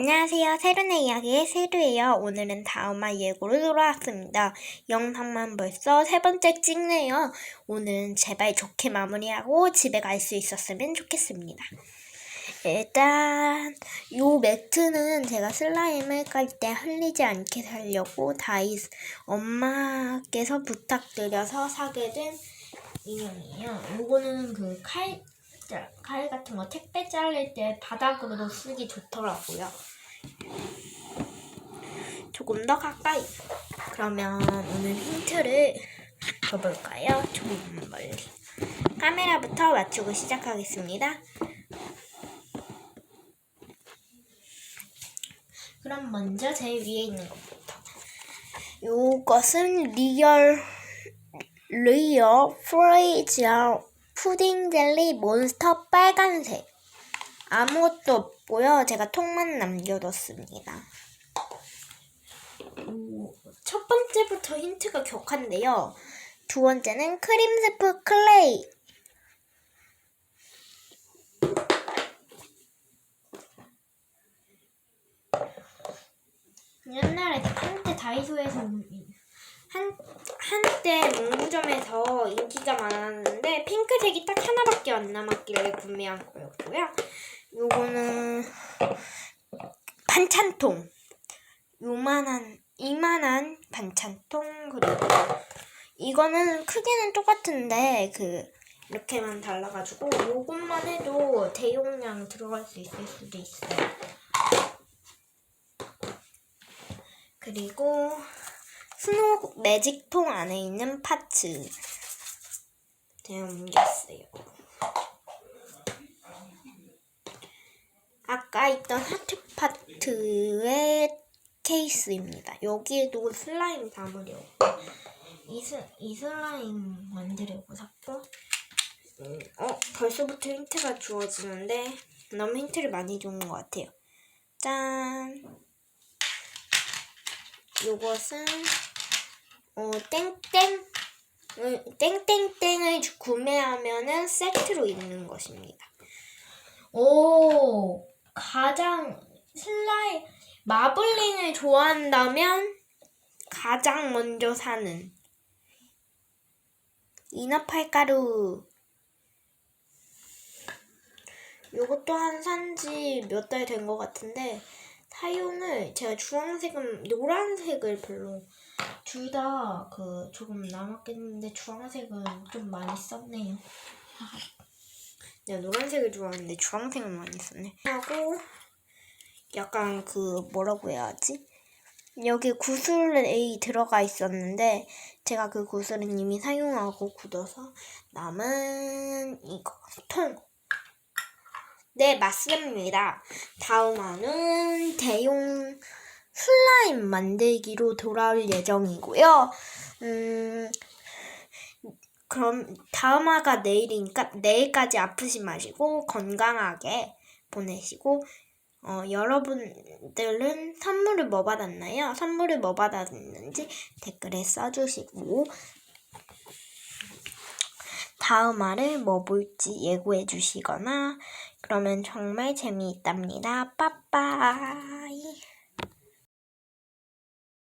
안녕하세요. 세륜의 이야기의 세루예요. 오늘은 다음화 예고로 돌아왔습니다. 영상만 벌써 세 번째 찍네요. 오늘은 제발 좋게 마무리하고 집에 갈 수 있었으면 좋겠습니다. 일단 요 매트는 제가 슬라임을 깔 때 흘리지 않게 살려고 다이스 엄마께서 부탁드려서 사게 된 인형이에요. 요거는 그 칼, 자, 칼 같은 거 택배 자를 때 바닥으로도 쓰기 좋더라고요. 조금 더 가까이. 그러면 오늘 힌트를 줘볼까요? 좀 멀리. 카메라부터 맞추고 시작하겠습니다. 그럼 먼저 제일 위에 있는 것부터. 요것은 리얼 리얼 프레이지얼 푸딩 젤리 몬스터 빨간색. 아무것도 없고요. 제가 통만 남겨뒀습니다. 오, 첫 번째부터 힌트가 격한데요. 두 번째는 크림 스프 클레이. 옛날에 한때 다이소에서 한 한때 문구점에서 인기가 많았는데 핑크색이 딱 하나밖에 안 남았길래 구매한 거였고요. 요거는 반찬통. 요만한 이만한 반찬통 그리고 이거는 크기는 똑같은데 그 이렇게만 달라가지고 요것만 해도 대용량 들어갈 수 있을 수도 있어요. 그리고 스노우 매직통 안에 있는 파츠 제가 옮겼어요. 아까 있던 하트 파트의 케이스입니다. 여기에도 슬라임 담으려고 이, 스, 이 슬라임 만들려고 샀고 음, 어 벌써부터 힌트가 주어지는데 너무 힌트를 많이 주는 것 같아요. 짠 요것은 어, 땡땡 음, 땡땡땡을 주- 구매하면은 세트로 있는 것입니다. 오 가장 슬라임 마블링을 좋아한다면 가장 먼저 사는 이너팔가루 요것도 한 산지 몇 달 된 것 같은데 사용을 제가 주황색은 노란색을 별로 둘 다 그 조금 남았겠는데 주황색은 좀 많이 썼네요. 내가 노란색을 좋아하는데 주황색을 많이 썼네. 하고 약간 그 뭐라고 해야 하지? 여기 구슬이 들어가 있었는데 제가 그 구슬은 이미 사용하고 굳어서 남은 이거 통. 네, 맞습니다. 다음화는 대용 슬라임 만들기로 돌아올 예정이고요. 음, 그럼 다음화가 내일이니까 내일까지 아프지 마시고 건강하게 보내시고 어, 여러분들은 선물을 뭐 받았나요? 선물을 뭐 받았는지 댓글에 써주시고 다음 화를 뭐 볼지 예고해 주시거나 그러면 정말 재미있답니다. 빠빠이